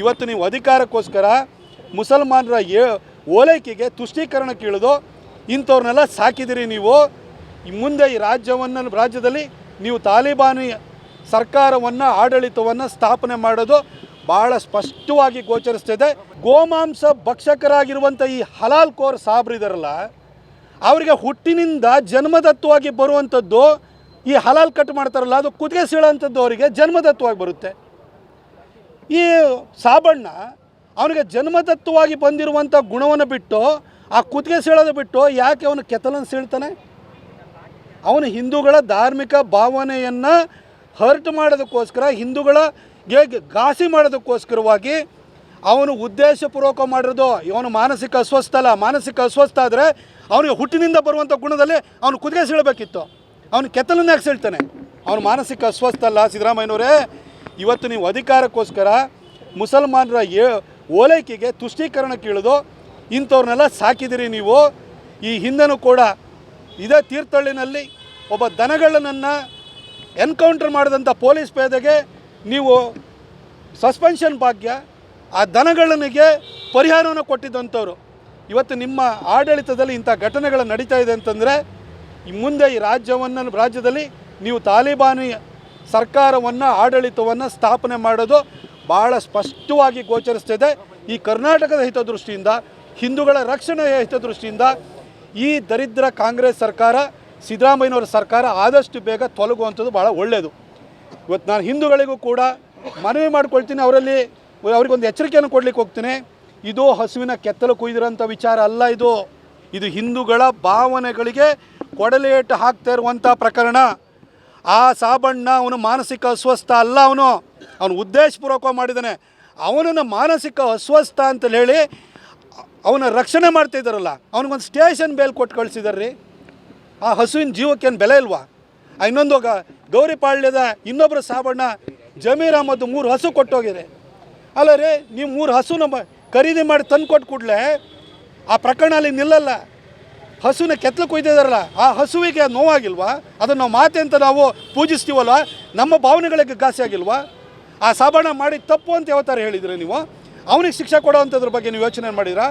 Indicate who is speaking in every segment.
Speaker 1: ಇವತ್ತು ನೀವು ಅಧಿಕಾರಕ್ಕೋಸ್ಕರ ಮುಸಲ್ಮಾನರ ಓಲೈಕೆಗೆ ತುಷ್ಟೀಕರಣಕ್ಕೆ ಇಳಿದು ಇಂಥವ್ರನ್ನೆಲ್ಲ ಸಾಕಿದಿರಿ ನೀವು. ಮುಂದೆ ಈ ರಾಜ್ಯವನ್ನು ರಾಜ್ಯದಲ್ಲಿ ನೀವು ತಾಲಿಬಾನಿ ಸರ್ಕಾರವನ್ನು, ಆಡಳಿತವನ್ನು ಸ್ಥಾಪನೆ ಮಾಡೋದು ಭಾಳ ಸ್ಪಷ್ಟವಾಗಿ ಗೋಚರಿಸ್ತಿದೆ. ಗೋಮಾಂಸ ಭಕ್ಷಕರಾಗಿರುವಂಥ ಈ ಹಲಾಲ್ ಕೋರ್ ಸಾಬ್ರಿದಾರಲ್ಲ ಅವರಿಗೆ ಹುಟ್ಟಿನಿಂದ ಜನ್ಮದತ್ವವಾಗಿ ಬರುವಂಥದ್ದು ಈ ಹಲಾಲ್ ಕಟ್ ಮಾಡ್ತಾರಲ್ಲ, ಅದು ಕುದಿಗೆ ಸೀಳೋಂಥದ್ದು ಅವರಿಗೆ ಜನ್ಮದತ್ವವಾಗಿ ಬರುತ್ತೆ. ಈ ಸಾಬಣ್ಣ ಅವನಿಗೆ ಜನ್ಮದತ್ತವಾಗಿ ಬಂದಿರುವಂಥ ಗುಣವನ್ನು ಬಿಟ್ಟು, ಆ ಕುತ್ತಿಗೆ ಸೀಳೋದು ಬಿಟ್ಟು ಯಾಕೆ ಅವನು ಕೆತ್ತಲನ್ನು ಸೀಳ್ತಾನೆ? ಅವನು ಹಿಂದೂಗಳ ಧಾರ್ಮಿಕ ಭಾವನೆಯನ್ನು ಹರ್ಟ್ ಮಾಡೋದಕ್ಕೋಸ್ಕರ, ಹಿಂದೂಗಳ ಘಾಸಿ ಮಾಡೋದಕ್ಕೋಸ್ಕರವಾಗಿ ಅವನು ಉದ್ದೇಶಪೂರ್ವಕ ಮಾಡಿರೋದು, ಇವನು ಮಾನಸಿಕ ಅಸ್ವಸ್ಥ ಅಲ್ಲ, ಮಾನಸಿಕ ಅಸ್ವಸ್ಥ ಆದರೆ ಅವನಿಗೆ ಹುಟ್ಟಿನಿಂದ ಬರುವಂಥ ಗುಣದಲ್ಲಿ ಅವನು ಕುದುಗೆ ಸೀಳಬೇಕಿತ್ತು. ಅವನು ಕೆತ್ತಲನ್ನ ಯಾಕೆ ಸೀಳ್ತಾನೆ. ಅವನು ಮಾನಸಿಕ ಅಸ್ವಸ್ಥ ಅಲ್ಲ, ಸಿದ್ದರಾಮಯ್ಯನವರೇ. ಇವತ್ತು ನೀವು ಅಧಿಕಾರಕ್ಕೋಸ್ಕರ ಮುಸಲ್ಮಾನರ ಏ ಓಲೈಕೆಗೆ ತುಷ್ಟೀಕರಣ ಕೇಳಿದು ಇಂಥವ್ರನ್ನೆಲ್ಲ ಸಾಕಿದಿರಿ ನೀವು. ಈ ಹಿಂದೆನೂ ಕೂಡ ಇದೇ ತೀರ್ಥಹಳ್ಳಿನಲ್ಲಿ ಒಬ್ಬ ದನಗಳನ್ನು ಎನ್ಕೌಂಟರ್ ಮಾಡಿದಂಥ ಪೊಲೀಸ್ ಪೇದೆಗೆ ನೀವು ಸಸ್ಪೆನ್ಷನ್ ಭಾಗ್ಯ, ಆ ದನಗಳನಿಗೆ ಪರಿಹಾರವನ್ನು ಕೊಟ್ಟಿದ್ದಂಥವ್ರು. ಇವತ್ತು ನಿಮ್ಮ ಆಡಳಿತದಲ್ಲಿ ಇಂಥ ಘಟನೆಗಳು ನಡೀತಾ ಇದೆ ಅಂತಂದರೆ ಮುಂದೆ ಈ ರಾಜ್ಯವನ್ನು ರಾಜ್ಯದಲ್ಲಿ ನೀವು ತಾಲಿಬಾನಿ ಸರ್ಕಾರವನ್ನು, ಆಡಳಿತವನ್ನು ಸ್ಥಾಪನೆ ಮಾಡೋದು ಭಾಳ ಸ್ಪಷ್ಟವಾಗಿ ಗೋಚರಿಸ್ತಿದೆ. ಈ ಕರ್ನಾಟಕದ ಹಿತದೃಷ್ಟಿಯಿಂದ, ಹಿಂದೂಗಳ ರಕ್ಷಣೆಯ ಹಿತದೃಷ್ಟಿಯಿಂದ ಈ ದರಿದ್ರ ಕಾಂಗ್ರೆಸ್ ಸರ್ಕಾರ, ಸಿದ್ದರಾಮಯ್ಯನವರ ಸರ್ಕಾರ ಆದಷ್ಟು ಬೇಗ ತೊಲಗುವಂಥದ್ದು ಭಾಳ ಒಳ್ಳೆಯದು ಇವತ್ತು ನಾನು ಹಿಂದೂಗಳಿಗೂ ಕೂಡ ಮನವಿ ಮಾಡ್ಕೊಳ್ತೀನಿ, ಅವರಲ್ಲಿ ಅವ್ರಿಗೊಂದು ಎಚ್ಚರಿಕೆಯನ್ನು ಕೊಡಲಿಕ್ಕೆ ಹೋಗ್ತೀನಿ. ಇದು ಹಸುವಿನ ಕೆತ್ತಲು ಕುಯ್ದಿರೋಂಥ ವಿಚಾರ ಅಲ್ಲ ಇದು. ಇದು ಹಿಂದೂಗಳ ಭಾವನೆಗಳಿಗೆ ಕೊಡಲೇಟು ಹಾಕ್ತಾ ಇರುವಂಥ ಪ್ರಕರಣ. ಆ ಸಾಬಣ್ಣ ಅವನು ಮಾನಸಿಕ ಅಸ್ವಸ್ಥ ಅಲ್ಲ ಅವನು. ಅವನು ಉದ್ದೇಶಪೂರ್ವಕ ಮಾಡಿದ್ದಾನೆ. ಅವನನ್ನು ಮಾನಸಿಕ ಅಸ್ವಸ್ಥ ಅಂತ ಹೇಳಿ ಅವನ ರಕ್ಷಣೆ ಮಾಡ್ತಿದ್ದಾರಲ್ಲ ಅವನಿಗೊಂದು ಸ್ಟೇಷನ್ ಬೇಲ್ ಕೊಟ್ಟು ಕಳಿಸಿದಾರ್ರಿ. ಆ ಹಸುವಿನ ಜೀವಕ್ಕೇನು ಬೆಲೆ ಇಲ್ವಾ? ಇನ್ನೊಂದು ಗೌರಿಪಾಳ್ಯದ ಇನ್ನೊಬ್ಬರು ಸಾಬಣ್ಣ ಜಮೀರ್ ಅಹಮದ್ ಮೂರು ಹಸು ಕೊಟ್ಟೋಗಿದೆ. ಅಲ್ಲ ರೀ, ನೀವು ಮೂರು ಹಸು ನಮ್ಮ ಖರೀದಿ ಮಾಡಿ ತಂದು ಕೊಟ್ಟು ಕೂಡಲೇ ಆ ಪ್ರಕರಣ ಅಲ್ಲಿ ನಿಲ್ಲಲ್ಲ. ಹಸುವಿನ ಕೆತ್ತಲು ಕೊಯ್ದಿದಾರಲ್ಲ ಆ ಹಸುವಿಗೆ ನೋವಾಗಿಲ್ವಾ? ಅದನ್ನು ನಾವು ಮಾತೆ ಅಂತ ನಾವು ಪೂಜಿಸ್ತೀವಲ್ವ? ನಮ್ಮ ಭಾವನೆಗಳಿಗೆ ಘಾಸಿ ಆಗಿಲ್ವಾ? ಆ ಸಾಬಾಣ ಮಾಡಿ ತಪ್ಪು ಅಂತ ಯಾವತ್ತಾರೆ ಹೇಳಿದ್ರಿ ನೀವು? ಅವನಿಗೆ ಶಿಕ್ಷೆ ಕೊಡೋವಂಥದ್ರ ಬಗ್ಗೆ ನೀವು ಯೋಚನೆ ಮಾಡಿದ್ರಾ?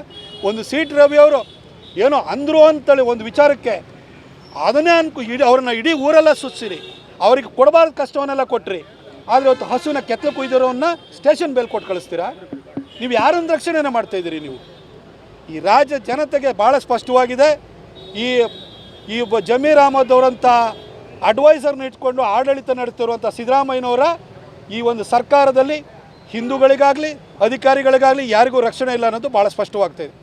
Speaker 1: ಒಂದು ಸೀಟ್ ರವಿ ಅವರು ಏನೋ ಅಂದರು ಅಂತೇಳಿ ಒಂದು ವಿಚಾರಕ್ಕೆ ಅದನ್ನೇ ಅನ್ಕು, ಇಡೀ ಅವ್ರನ್ನ ಇಡೀ ಊರೆಲ್ಲ ಸುತ್ತಿರಿ ಅವ್ರಿಗೆ ಕೊಡಬಾರ್ದು ಕಷ್ಟವನ್ನೆಲ್ಲ ಕೊಟ್ರಿ. ಆದರೆ ಇವತ್ತು ಹಸುವಿನ ಕೆತ್ತಲು ಕುಯ್ದಿರೋನ್ನ ಸ್ಟೇಷನ್ ಬೇಲ್ ಕೊಟ್ಟು ಕಳಿಸ್ತೀರಾ? ನೀವು ಯಾರನ್ನು ರಕ್ಷಣೆನ ಮಾಡ್ತಾ ಇದ್ದೀರಿ ನೀವು? ಈ ರಾಜ್ಯ ಜನತೆಗೆ ಭಾಳ ಸ್ಪಷ್ಟವಾಗಿದೆ. ಈ ಈ ಒಬ್ಬ ಜಮೀರ್ ಅಹಮದ್ ಅವರಂಥ ಅಡ್ವೈಸರ್ನ ಇಟ್ಕೊಂಡು ಆಡಳಿತ ನಡೆಸ್ತಿರುವಂಥ ಸಿದ್ದರಾಮಯ್ಯನವರ ಈ ಒಂದು ಸರ್ಕಾರದಲ್ಲಿ ಹಿಂದೂಗಳಿಗಾಗಲಿ, ಅಧಿಕಾರಿಗಳಿಗಾಗಲಿ ಯಾರಿಗೂ ರಕ್ಷಣೆ ಇಲ್ಲ ಅನ್ನೋದು ಭಾಳ ಸ್ಪಷ್ಟವಾಗ್ತಾ ಇದೆ.